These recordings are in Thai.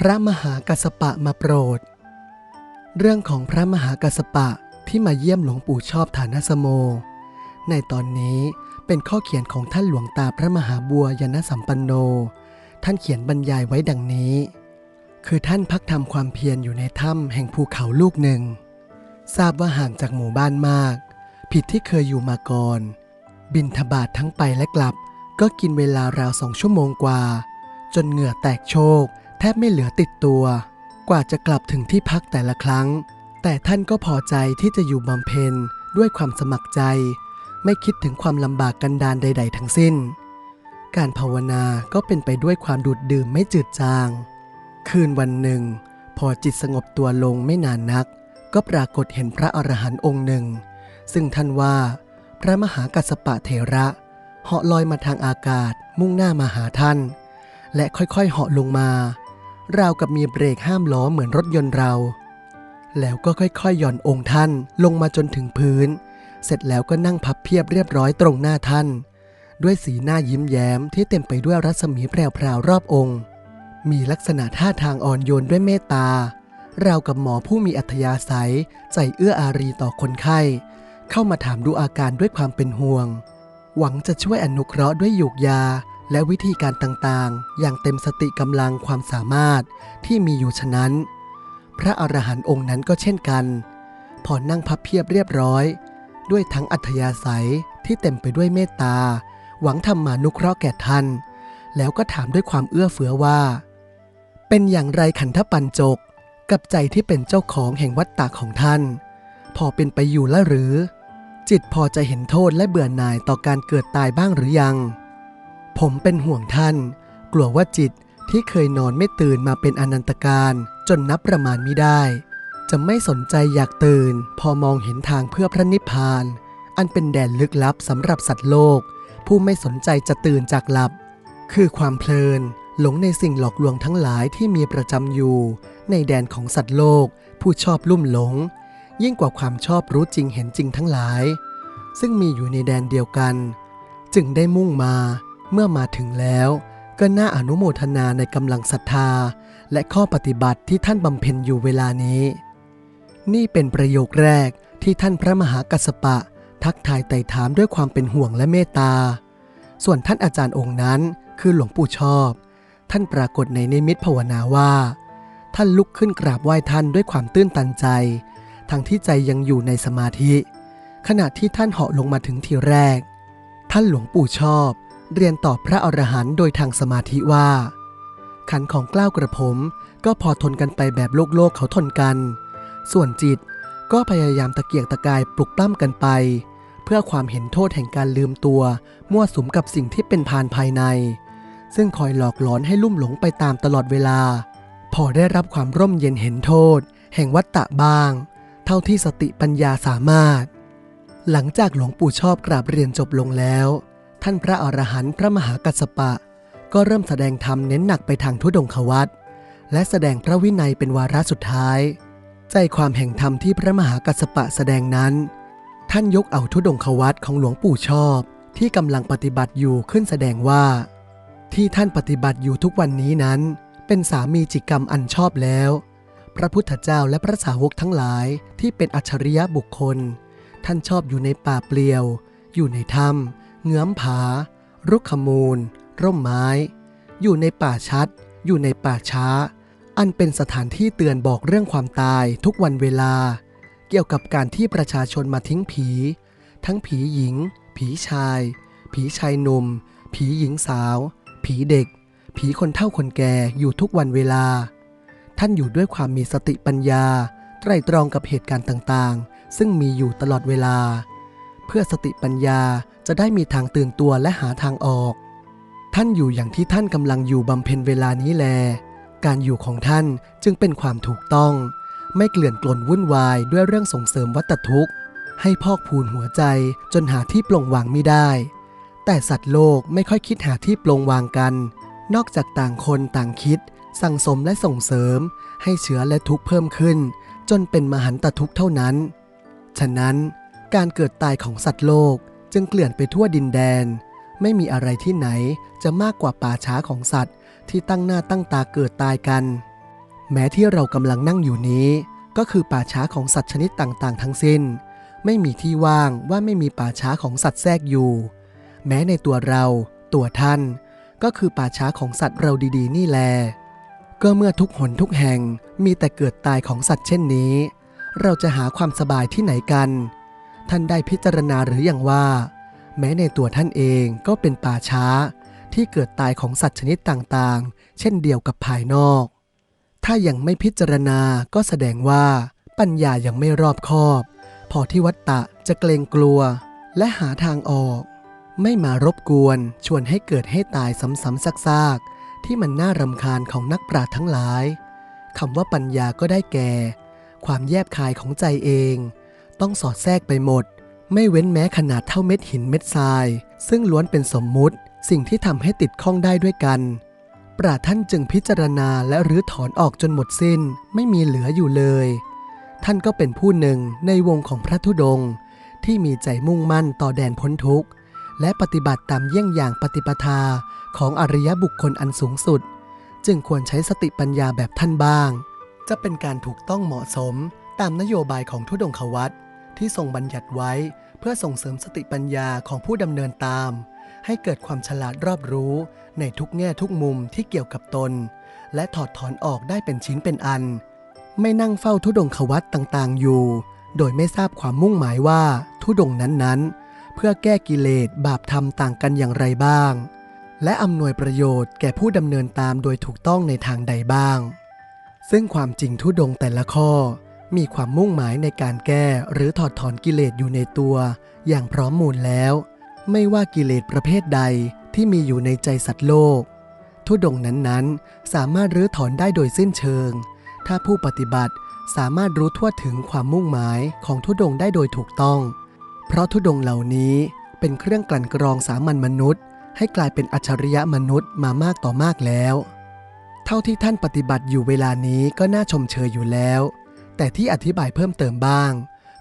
พระมหากัสสปะมาโปรด เรื่องของพระมหากัสสปะที่มาเยี่ยมหลวงปู่ชอบฐานสโม ในตอนนี้เป็นข้อเขียนของท่านหลวงตาพระมหาบัวยานสัมปันโน ท่านเขียนบรรยายไว้ดังนี้ คือท่านพักทำความเพียรอยู่ในถ้ำแห่งภูเขาลูกหนึ่ง ทราบว่าห่างจากหมู่บ้านมาก ผิดที่เคยอยู่มาก่อน บินทบาททั้งไปและกลับ ก็กินเวลาราวสองชั่วโมงกว่า จนเหงื่อแตกโชก แทบไม่เหลือติดตัว กว่าจะกลับถึงที่พักแต่ละครั้ง แต่ท่านก็พอใจที่จะอยู่บำเพ็ญด้วยความสมัครใจ ไม่คิดถึงความลำบากกันดานใด ๆ ทั้งสิ้น การภาวนาก็เป็นไปด้วยความดูดดื่มไม่จืดจาง คืนวันหนึ่ง พอจิตสงบตัวลงไม่นานนัก ก็ปรากฏเห็นพระอรหันต์องค์หนึ่ง ซึ่งท่านว่า พระมหากัสปะเถระเหาะลอยมาทางอากาศมุ่งหน้ามาหาท่าน และค่อยๆเหาะลงมา ราวกับมีเบรกห้ามล้อเหมือนรถยนต์เรา แล้วก็ค่อยๆหย่อนองค์ท่านลงมาจนถึงพื้น เสร็จแล้วก็นั่งพับเพียบเรียบร้อยตรงหน้าท่าน ด้วยสีหน้ายิ้มแย้มที่เต็มไปด้วยรัศมีแพรวๆรอบองค์ มีลักษณะท่าทางอ่อนโยนด้วยเมตตาราวกับหมอผู้มีอัธยาศัย ใจเอื้ออารีต่อคนไข้ เข้ามาถามดูอาการด้วยความเป็นห่วง หวังจะช่วยอนุเคราะห์ด้วยหยูกยา และวิธีการต่างๆ อย่างเต็มสติกำลังความสามารถที่มีอยู่ฉะนั้น พระอรหันต์องค์นั้นก็เช่นกัน พอนั่งพับเพียบเรียบร้อย ด้วยทั้งอัธยาศัยที่เต็มไปด้วยเมตตา หวังทำมานุเคราะห์แก่ท่าน แล้วก็ถามด้วยความเอื้อเฟื้อว่า เป็นอย่างไรขันธปัญจก กับใจที่เป็นเจ้าของแห่งวัฏฏะของท่าน พอเป็นไปอยู่ละหรือ จิตพอจะเห็นโทษและเบื่อหน่ายต่อการเกิดตายบ้างหรือยัง ผมเป็นห่วงท่าน กลัวว่าจิตที่เคยนอนไม่ตื่นมาเป็นอนันตการจนนับประมาณไม่ได้ จะไม่สนใจอยากตื่น พอมองเห็นทางเพื่อพระนิพพาน อันเป็นแดนลึกลับสำหรับสัตว์โลก ผู้ไม่สนใจจะตื่นจากหลับ คือความเพลิน หลงในสิ่งหลอกลวงทั้งหลายที่มีประจำอยู่ ในแดนของสัตว์โลก ผู้ชอบลุ่มหลง ยิ่งกว่าความชอบรู้จริงเห็นจริงทั้งหลาย ซึ่งมีอยู่ในแดนเดียวกัน จึงได้มุ่งมา เมื่อมาถึงแล้ว ก็น่าอนุโมทนาในกำลังศรัทธา และข้อปฏิบัติที่ท่านบำเพ็ญอยู่เวลานี้ นี่เป็นประโยคแรกที่ท่านพระมหากัสสปะ ทักทายไต่ถามด้วยความเป็นห่วงและเมตตา ส่วนท่านอาจารย์องค์นั้นคือหลวงปู่ชอบ ท่านปรากฏในนิมิตภาวนาว่า ท่านลุกขึ้นกราบไหว้ท่านด้วยความตื้นตันใจ ทั้งที่ใจยังอยู่ในสมาธิ ขณะที่ท่านเหาะลงมาถึงทีแรก ท่านหลวงปู่ชอบ เรียนตอบพระอรหันต์โดยทางสมาธิว่า ขันของกล้าวกระผม ก็พอทนกันไปแบบโลกโลกเขาทนกัน ส่วนจิตก็พยายามตะเกียกตะกายปลุกปล้ำกันไป เพื่อความเห็นโทษแห่งการลืมตัว มั่วสุมกับสิ่งที่เป็นพานภายใน ซึ่งคอยหลอกหลอนให้ลุ่มหลงไปตามตลอดเวลา พอได้รับความร่มเย็นเห็นโทษ แห่งวัตตะบ้าง เท่าที่สติปัญญาสามารถ หลังจากหลวงปู่ชอบกราบเรียนจบลงแล้ว ท่านพระอรหันต์พระมหากัสสปะ ก็เริ่มแสดงธรรมเน้นหนักไปทางทุดงควัตและแสดงพระวินัยเป็นวาระสุดท้าย ใจความแห่งธรรมที่พระมหากัสสปะแสดงนั้น ท่านยกเอาทุดงควัตของหลวงปู่ชอบ ที่กำลังปฏิบัติอยู่ขึ้นแสดงว่า ที่ท่านปฏิบัติอยู่ทุกวันนี้นั้น เป็นสามีจิกรรมอันชอบแล้ว พระพุทธเจ้าและพระสาวกทั้งหลายที่เป็นอัจฉริยะบุคคล ท่านชอบอยู่ในป่าเปลี่ยว อยู่ในถ้ำ เงื้อมผา รุกขมูล ร่มไม้ อยู่ในป่าชัด อยู่ในป่าช้า อันเป็นสถานที่เตือนบอกเรื่องความตายทุกวันเวลา เกี่ยวกับการที่ประชาชนมาทิ้งผี ทั้งผีหญิง ผีชาย ผีชายหนุ่ม ผีหญิงสาว ผีเด็ก ผีคนเฒ่าคนแก่อยู่ทุกวันเวลา ท่านอยู่ด้วยความมีสติปัญญา ไตรตรองกับเหตุการณ์ต่างๆ ซึ่งมีอยู่ตลอดเวลา เพื่อสติปัญญาจะได้มีทางตื่นตัวและหาทางออก ท่านอยู่อย่างที่ท่านกำลังอยู่บำเพ็ญเวลานี้แล การอยู่ของท่านจึงเป็นความถูกต้อง ไม่เกลื่อนกลนวุ่นวายด้วยเรื่องส่งเสริมวัตทุกข์ ให้พอกพูนหัวใจจนหาที่ปลงวางไม่ได้ แต่สัตว์โลกไม่ค่อยคิดหาที่ปลงวางกัน นอกจากต่างคนต่างคิด สั่งสมและส่งเสริม ให้เชื้อและทุกข์เพิ่มขึ้น จนเป็นมหันตทุกข์เท่านั้น ฉะนั้น การเกิดตายของสัตว์โลกจึงเกลื่อนไปทั่วดินแดน ไม่มีอะไรที่ไหนจะมากกว่าป่าช้าของสัตว์ ที่ตั้งหน้าตั้งตาเกิดตายกัน แม้ที่เรากำลังนั่งอยู่นี้ ก็คือป่าช้าของสัตว์ชนิดต่างๆ ทั้งสิ้น ไม่มีที่ว่างว่าไม่มีป่าช้าของสัตว์แทรกอยู่ แม้ในตัวเรา ตัวท่าน ก็คือป่าช้าของสัตว์เราดีๆ นี่แล ก็เมื่อทุกหนทุกแห่งมีแต่เกิดตายของสัตว์เช่นนี้ เราจะหาความสบายที่ไหนกัน ท่านได้พิจารณาหรืออยังว่า แม้ในตัวท่านเองก็เป็นป่าช้า ที่เกิดตายของสัตว์ชนิดต่างๆ เช่นเดียวกับภายนอก ถ้ายังไม่พิจารณาก็แสดงว่าปัญญายังไม่รอบคอบ พอที่วัตตะจะเกรงกลัว และหาทางออก ไม่มารบกวนชวนให้เกิดให้ตายซ้ำๆซากๆ ที่มันน่ารำคาญของนักปราชญ์ทั้งหลายคำว่าปัญญาก็ได้แก่ ความแยบคายของใจเอง ต้องสอดแทรกไปหมด ไม่เว้นแม้ขนาดเท่าเม็ดหินเม็ดทราย ซึ่งล้วนเป็นสมมุติ สิ่งที่ทำให้ติดข้องได้ด้วยกัน ปราท่านจึงพิจารณาและรื้อถอนออกจนหมดสิ้น ไม่มีเหลืออยู่เลย ท่านก็เป็นผู้หนึ่งในวงของพระธุดงค์ที่มีใจมุ่งมั่นต่อแดนพ้นทุกข์ และปฏิบัติตามเยี่ยงอย่างปฏิปทาของอริยบุคคลอันสูงสุด จึงควรใช้สติปัญญาแบบท่านบ้าง จะเป็นการถูกต้องเหมาะสมตามนโยบายของทุดงควัต ที่ทรงบัญญัติไว้เพื่อส่งเสริมสติปัญญาของผู้ดำเนินตาม ให้เกิดความฉลาดรอบรู้ในทุกแง่ทุกมุมที่เกี่ยวกับตน และถอดถอนออกได้เป็นชิ้นเป็นอัน ไม่นั่งเฝ้าทุดงควัตต่างๆ อยู่ โดยไม่ทราบความมุ่งหมายว่าทุดงนั้นๆ เพื่อแก้กิเลสบาปธรรมต่างกันอย่างไรบ้าง และอำนวยประโยชน์แก่ผู้ดำเนินตามโดยถูกต้องในทางใดบ้าง ซึ่งความจริงทุดงแต่ละข้อ มีความมุ่งหมายในการแก้หรือถอดถอนกิเลสอยู่ในตัว อย่างพร้อมมูลแล้ว ไม่ว่ากิเลสประเภทใดที่มีอยู่ในใจสัตว์โลก ทุดงนั้นๆ สามารถรื้อถอนได้โดยสิ้นเชิง ถ้าผู้ปฏิบัติสามารถรู้ทั่วถึงความมุ่งหมายของทุดงได้โดยถูกต้อง เพราะทุดงเหล่านี้เป็นเครื่องกลั่นกรองสามัญมนุษย์ ให้กลายเป็นอัจฉริยะมนุษย์มามากต่อมากแล้ว เท่าที่ท่านปฏิบัติอยู่เวลานี้ก็น่าชมเชยอยู่แล้ว แต่ที่อธิบายเพิ่มเติมบ้าง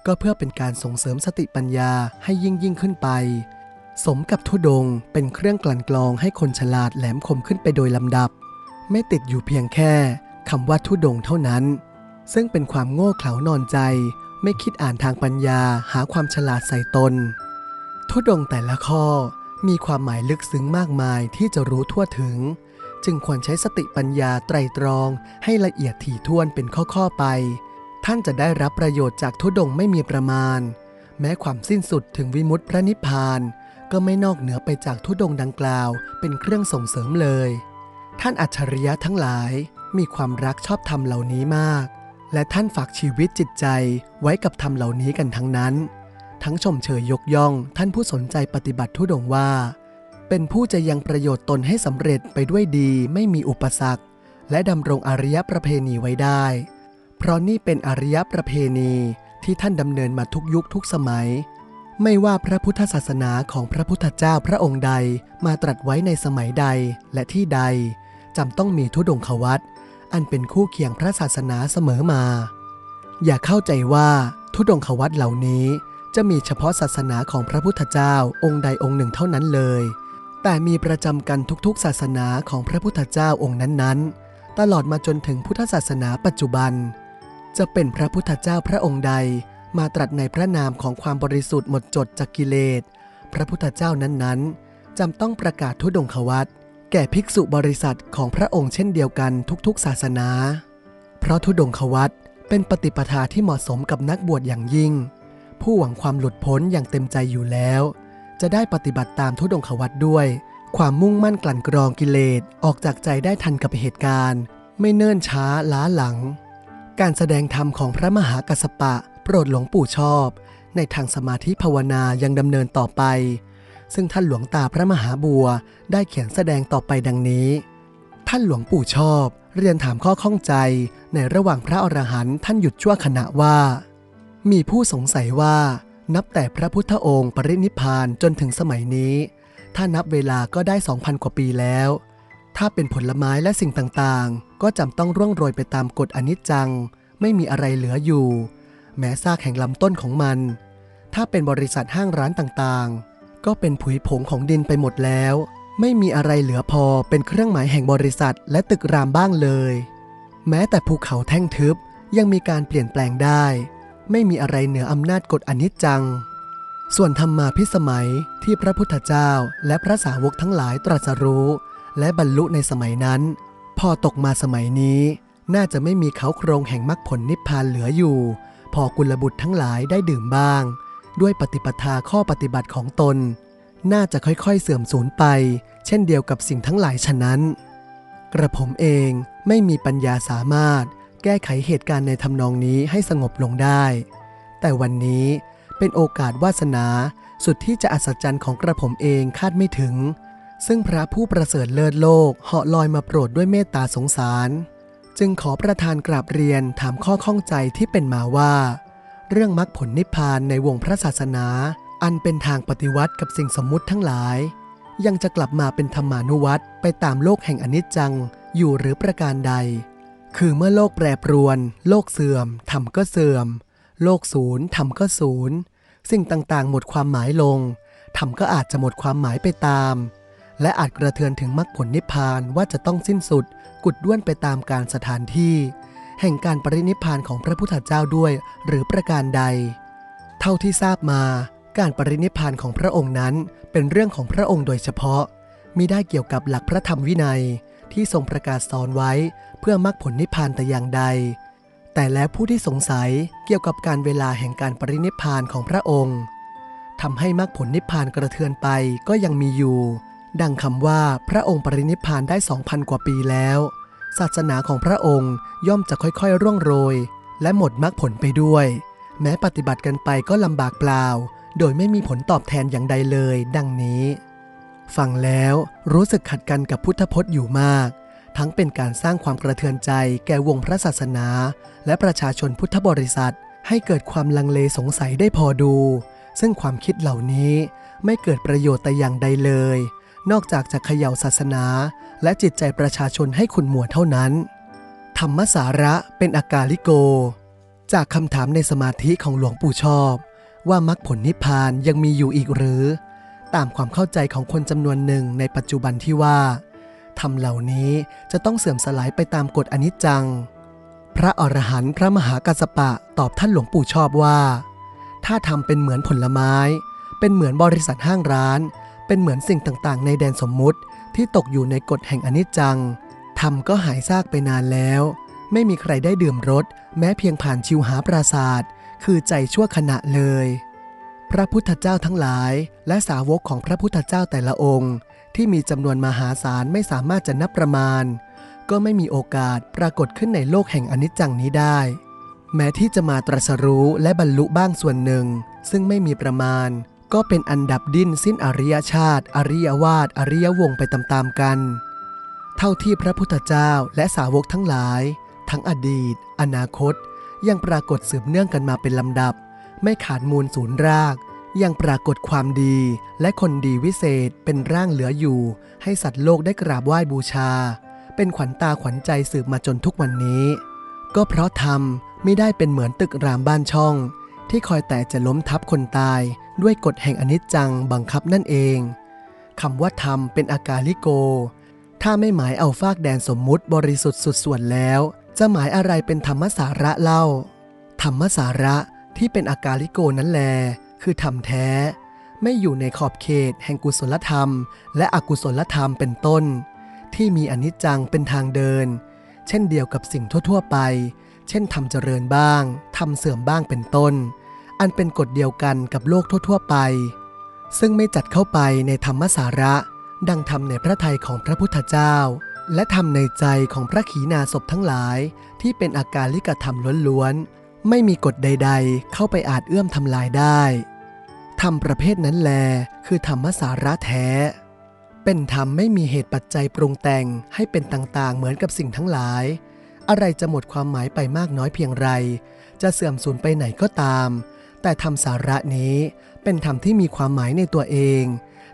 ก็เพื่อเป็นการส่งเสริมสติปัญญาให้ยิ่งยิ่งขึ้นไป สมกับทุดงเป็นเครื่องกลั่นกรองให้คนฉลาดแหลมคมขึ้นไปโดยลำดับ ไม่ติดอยู่เพียงแค่คำว่าทุดงเท่านั้น ซึ่งเป็นความโง่เขลานอนใจ ไม่คิดอ่านทางปัญญาหาความฉลาดใส่ตน ทุดงแต่ละข้อมีความหมายลึกซึ้งมากมายที่จะรู้ทั่วถึง จึงควรใช้สติปัญญาไตรตรองให้ละเอียดถี่ถ้วนเป็นข้อๆไป ท่านจะได้รับประโยชน์จากทุดงค์ไม่มีประมาณ แม้ความสิ้นสุดถึงวิมุตติพระนิพพาน ก็ไม่นอกเหนือไปจากทุดงค์ดังกล่าว เป็นเครื่องส่งเสริมเลย ท่านอัจฉริยะทั้งหลายมีความรักชอบธรรมเหล่านี้มาก และท่านฝากชีวิตจิตใจไว้กับธรรมเหล่านี้กันทั้งนั้น ทั้งชมเชยยกย่องท่านผู้สนใจปฏิบัติทุดงค์ว่า เป็นผู้จะยังประโยชน์ตนให้สำเร็จไปด้วยดีไม่มีอุปสรรค และดำรงอริยประเพณีไว้ได้ เพราะนี่เป็นอริยประเพณีที่ท่านดำเนินมาทุกยุคทุกสมัย ไม่ว่าพระพุทธศาสนาของพระพุทธเจ้าพระองค์ใดมาตรัสไว้ในสมัยใดและที่ใดจำต้องมีทุดงควัตอันเป็นคู่เคียงพระศาสนาเสมอมา อย่าเข้าใจว่าทุดงควัตเหล่านี้จะมีเฉพาะศาสนาของพระพุทธเจ้าองค์ใดองค์หนึ่งเท่านั้นเลย แต่มีประจำกันทุกๆ ศาสนาของพระพุทธเจ้าองค์นั้นๆ ตลอดมาจนถึงพุทธศาสนาปัจจุบัน จะเป็นพระพุทธเจ้าพระองค์ใด มาตรัสในพระนามของความบริสุทธิ์หมดจดจากกิเลส พระพุทธเจ้านั้นๆจำต้องประกาศทุดงควัตแก่ภิกษุบริษัทของพระองค์เช่นเดียวกันทุกๆ ศาสนา เพราะทุดงควัตเป็นปฏิปทาที่เหมาะสมกับนักบวชอย่างยิ่ง ผู้หวังความหลุดพ้นอย่างเต็มใจอยู่แล้ว จะได้ปฏิบัติตามทุดงควัตด้วย ความมุ่งมั่นกลั่นกรองกิเลสออกจากใจได้ทันกับเหตุการณ์ ไม่เนิ่นช้าล้าหลัง การแสดงธรรมของพระมหากัสสปะ โปรดหลวงปู่ชอบ ในทางสมาธิภาวนายังดำเนินต่อไป ซึ่งท่านหลวงตาพระมหาบัวได้เขียนแสดงต่อไปดังนี้ ท่านหลวงปู่ชอบ เรียนถามข้อข้องใจในระหว่างพระอรหันต์ท่านหยุดชั่วขณะว่า มีผู้สงสัยว่านับแต่พระพุทธองค์ปรินิพพานจนถึงสมัยนี้ ถ้านับเวลาก็ได้ 2,000 กว่าปีแล้ว ถ้าเป็นผลไม้และสิ่งต่างๆ ก็จำต้องร่วงโรยไปตามกฎอนิจจัง ไม่มีอะไรเหลืออยู่ แม้ซากแห่งลำต้นของมัน ถ้าเป็นบริษัทห้างร้านต่างๆ ก็เป็นผุยผงของดินไปหมดแล้ว ไม่มีอะไรเหลือพอเป็นเครื่องหมายแห่งบริษัทและตึกรามบ้างเลย แม้แต่ภูเขาแท่งทึบยังมีการเปลี่ยนแปลงได้ ไม่มีอะไรเหนืออำนาจกฎอนิจจัง ส่วนธรรมมาพิสมัยที่พระพุทธเจ้าและพระสาวกทั้งหลายตรัสรู้ และบรรลุในสมัยนั้น พอตกมาสมัยนี้ น่าจะไม่มีเขาโครงแห่งมรรคผลนิพพานเหลืออยู่ พอกุลบุตรทั้งหลายได้ดื่มบ้าง ด้วยปฏิปทาข้อปฏิบัติของตน น่าจะค่อยๆเสื่อมสูญไป เช่นเดียวกับสิ่งทั้งหลายฉะนั้น กระผมเองไม่มีปัญญาสามารถแก้ไขเหตุการณ์ในทำนองนี้ให้สงบลงได้ แต่วันนี้เป็นโอกาสวาสนาสุดที่จะอัศจรรย์ของกระผมเองคาดไม่ถึง ซึ่งพระผู้ประเสริฐเลิศโลกเหาะลอยมาโปรดด้วยเมตตาสงสาร จึงขอประธานกราบเรียนถามข้อข้องใจที่เป็นมาว่า เรื่องมรรคผลนิพพานในวงพระศาสนา อันเป็นทางปฏิวัติกับสิ่งสมมุติทั้งหลาย ยังจะกลับมาเป็นธรรมานุวัตไปตามโลกแห่งอนิจจังอยู่หรือประการใด คือเมื่อโลกแปรปรวน โลกเสื่อมธรรมก็เสื่อม โลกศูนย์ธรรมก็ศูนย์สิ่งต่างๆ หมดความหมายลงธรรมก็อาจจะหมดความหมายไปตาม และอาจกระเทือนถึงมรรคผลนิพพานว่าจะต้องสิ้นสุด กุดด้วนไปตามการสถานที่ แห่งการปรินิพพานของพระพุทธเจ้าด้วย หรือประการใด เท่าที่ทราบมา การปรินิพพานของพระองค์นั้นเป็นเรื่องของพระองค์โดยเฉพาะมิได้เกี่ยวกับหลักพระธรรมวินัยที่ทรงประกาศสอนไว้เพื่อมรรคผลนิพพานแต่อย่างใด แต่แล้วผู้ที่สงสัยเกี่ยวกับการเวลาแห่งการปรินิพพานของพระองค์ทำให้มรรคผลนิพพานกระเทือนไปก็ยังมีอยู่ ดังคำว่าพระองค์ปรินิพพานได้2,000 กว่าปีแล้ว ศาสนาของพระองค์ย่อมจะค่อยๆ ร่วงโรย และหมดมรรคผลไปด้วย แม้ปฏิบัติกันไปก็ลำบากเปล่า โดยไม่มีผลตอบแทนอย่างใดเลย ดังนี้ ฟังแล้วรู้สึกขัดกันกับพุทธพจน์อยู่มาก ทั้งเป็นการสร้างความกระเทือนใจแก่วงพระศาสนา และประชาชนพุทธบริษัท ให้เกิดความลังเลสงสัยได้พอดู ซึ่งความคิดเหล่านี้ไม่เกิดประโยชน์แต่อย่างใดเลย นอกจากจะเขย่าศาสนา และจิตใจประชาชนให้ขุ่นมัวเท่านั้น ธรรมสาระเป็นอากาลิโก จากคำถามในสมาธิของหลวงปู่ชอบ ว่ามรรคผลนิพพานยังมีอยู่อีกหรือ ตามความเข้าใจของคนจำนวนหนึ่งในปัจจุบันที่ว่าธรรมเหล่านี้จะต้องเสื่อมสลายไปตามกฎอนิจจัง พระอรหันต์พระมหากัสปะตอบท่านหลวงปู่ชอบว่า ถ้าทำเป็นเหมือนผลไม้ เป็นเหมือนบริษัทห้างร้าน เป็นเหมือนสิ่งต่างๆ ในแดนสมมุติที่ตกอยู่ในกฎแห่งอนิจจังธรรมก็หายซากไปนานแล้ว ไม่มีใครได้ดื่มรสแม้เพียงผ่านชิวหาปราศาสตร์คือใจชั่วขณะเลย พระพุทธเจ้าทั้งหลาย และสาวกของพระพุทธเจ้าแต่ละองค์ ที่มีจำนวนมหาศาลไม่สามารถจะนับประมาณ ก็ไม่มีโอกาสปรากฏขึ้นในโลกแห่งอนิจจังนี้ได้ แม้ที่จะมาตรัสรู้และบรรลุบ้างส่วนหนึ่ง ซึ่งไม่มีประมาณ ก็เป็นอันดับดิ้นสิ้นอริยชาติ อริยวาสอริยวงไปตามๆกัน เท่าที่พระพุทธเจ้าและสาวกทั้งหลาย ทั้งอดีต อนาคต ยังปรากฏสืบเนื่องกันมาเป็นลำดับ ไม่ขาดมูลศูนย์ราก ยังปรากฏความดีและคนดีวิเศษเป็นร่างเหลืออยู่ ให้สัตว์โลกได้กราบไหว้บูชา เป็นขวัญตาขวัญใจสืบมาจนทุกวันนี้ ก็เพราะธรรมไม่ได้เป็นเหมือนตึกรามบ้านช่อง ที่คอยแต่จะล้มทับคนตายด้วยกฎแห่งอนิจจังบังคับนั่นเองคำว่าธรรมเป็นอากาลิโก ถ้าไม่หมายเอาฟากแดนสมมุติบริสุทธิ์สุดส่วนแล้ว จะหมายอะไรเป็นธรรมสาระเล่า ธรรมสาระที่เป็นอากาลิโกนั้นแล คือธรรมแท้ ไม่อยู่ในขอบเขตแห่งกุศลธรรม และอกุศลธรรมเป็นต้น ที่มีอนิจจังเป็นทางเดิน เช่นเดียวกับสิ่งทั่ว ๆ ไป เช่นทำเจริญบ้างทำเสื่อมบ้างเป็นต้น อันเป็นกฎเดียวกันกับโลกทั่ว ๆ ไป ซึ่งไม่จัดเข้าไปในธรรมสาระ ดังทำในพระทัยของพระพุทธเจ้า และทำในใจของพระขีณาสพทั้งหลาย ที่เป็นอาการลิกธรรมล้วนๆ ไม่มีกฎใด ๆ เข้าไปอาจเอื้อมทำลายได้ธรรมประเภทนั้นแล คือธรรมสาระแท้ เป็นธรรมไม่มีเหตุปัจจัยปรุงแต่งให้เป็นต่างๆ เหมือนกับสิ่งทั้งหลาย อะไรจะหมดความหมายไปมากน้อยเพียงไร จะเสื่อมสูญไปไหนก็ตาม แต่ธรรมสาระนี้เป็นธรรมที่มีความหมายในตัวเอง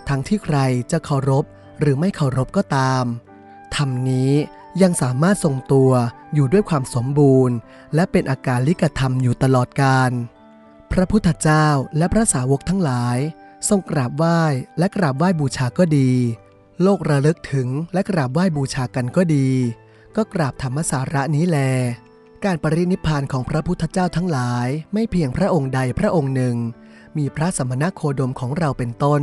ทั้งที่ใครจะเคารพหรือไม่เคารพก็ตาม ธรรมนี้ยังสามารถทรงตัวอยู่ด้วยความสมบูรณ์ และเป็นอาการลิกธรรมอยู่ตลอดกาลพระพุทธเจ้าและพระสาวกทั้งหลาย ทรงกราบไหว้และกราบไหว้บูชาก็ดี โลกระลึกถึงและกราบไหว้บูชากันก็ดี ก็กราบธรรมสาระนี้แล การปรินิพานของพระพุทธเจ้าทั้งหลาย ไม่เพียงพระองค์ใดพระองค์หนึ่ง มีพระสมณโคดมของเราเป็นต้น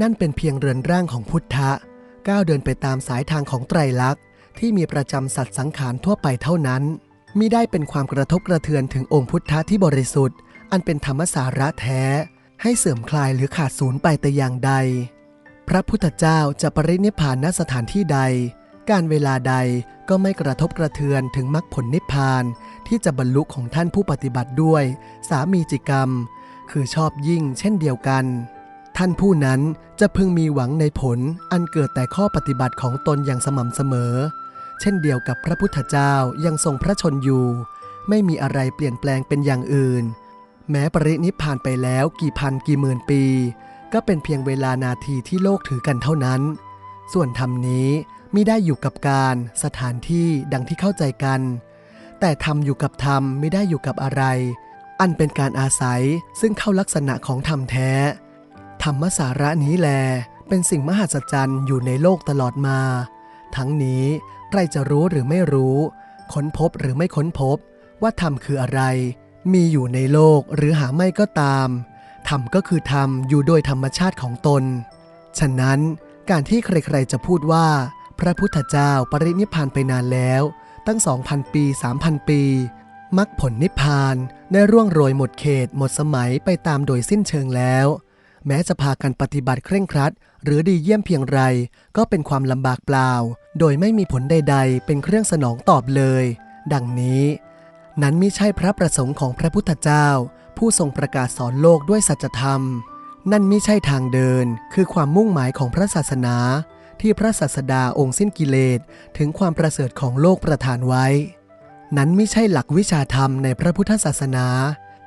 นั่นเป็นเพียงเรือนร่างของพุทธะก้าวเดินไปตามสายทางของไตรลักษณ์ ที่มีประจำสัตว์สังขารทั่วไปเท่านั้นมิได้เป็นความกระทบกระเทือนถึงองค์พุทธะที่บริสุทธิ์ อันเป็นธรรมสาระแท้ ให้เสื่อมคลายหรือขาดสูญไปแต่อย่างใด พระพุทธเจ้าจะปรินิพพานณสถานที่ใด การเวลาใดก็ไม่กระทบกระเทือนถึงมรรคผลนิพพาน ที่จะบรรลุของท่านผู้ปฏิบัติด้วย สามีจิกรรม คือชอบยิ่งเช่นเดียวกัน ท่านผู้นั้นจะพึงมีหวังในผลอันเกิดแต่ข้อปฏิบัติของตนอย่างสม่ำเสมอ เช่นเดียวกับพระพุทธเจ้ายังทรงพระชนอยู่ ไม่มีอะไรเปลี่ยนแปลงเป็นอย่างอื่น แม้ปรินิพพานไปแล้วกี่พันกี่หมื่นปี ก็เป็นเพียงเวลานาทีที่โลกถือกันเท่านั้น ส่วนธรรมนี้ มิได้อยู่กับการสถานที่ดังที่เข้าใจกัน แต่ธรรมอยู่กับธรรมไม่ได้อยู่กับอะไร อันเป็นการอาศัยซึ่งเข้าลักษณะของธรรมแท้ ธรรมสาระนี้แล เป็นสิ่งมหัศจรรย์อยู่ในโลกตลอดมา ทั้งนี้ใครจะรู้หรือไม่รู้ ค้นพบหรือไม่ค้นพบ ว่าธรรมคืออะไร มีอยู่ในโลกหรือหาไม่ก็ตาม ธรรมก็คือธรรมอยู่โดยธรรมชาติของตน ฉะนั้นการที่ใครๆจะพูดว่า พระพุทธเจ้าปรินิพพานไปนานแล้ว ตั้ง 2,000 ปี 3,000 ปีมรรคผลนิพพานได้ร่วงโรยหมดเขตหมดสมัยไปตามโดยสิ้นเชิงแล้ว แม้จะพากันปฏิบัติเคร่งครัด หรือดีเยี่ยมเพียงไร ก็เป็นความลำบากเปล่า โดยไม่มีผลใด ๆ เป็นเครื่องสนองตอบเลย ดังนี้ นั้นไม่ใช่พระประสงค์ของพระพุทธเจ้า ผู้ทรงประกาศสอนโลกด้วยสัจธรรม นั่นไม่ใช่ทางเดิน คือความมุ่งหมายของพระศาสนา ที่พระศาสดาองค์สิ้นกิเลสถึงความประเสริฐของโลกประทานไว้ นั้นไม่ใช่หลักวิชาธรรมในพระพุทธศาสนา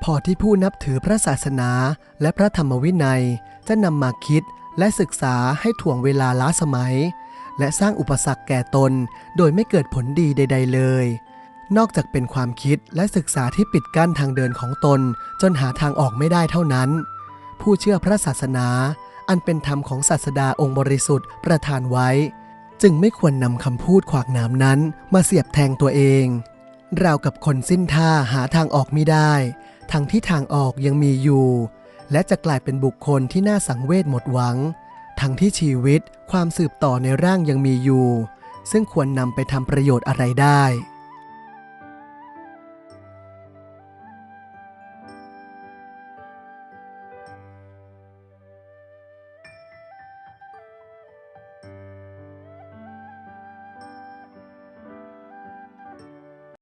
พอที่ผู้นับถือพระศาสนาและพระธรรมวินัย จะนำมาคิดและศึกษาให้ถ่วงเวลาล้าสมัย และสร้างอุปสรรคแก่ตน โดยไม่เกิดผลดีใด ๆ เลย นอกจากเป็นความคิดและศึกษาที่ปิดกั้นทางเดินของตน จนหาทางออกไม่ได้เท่านั้น ผู้เชื่อพระศาสนา อันเป็นธรรมของศาสดาองค์บริสุทธิ์ประทานไว้ จึงไม่ควรนำคำพูดขวากหนามนั้นมาเสียบแทงตัวเองราวกับคนสิ้นท่าหาทางออกไม่ได้ ทั้งที่ทางออกยังมีอยู่ และจะกลายเป็นบุคคลที่น่าสังเวชหมดหวัง ทั้งที่ชีวิตความสืบต่อในร่างยังมีอยู่ ซึ่งควรนำไปทำประโยชน์อะไรได้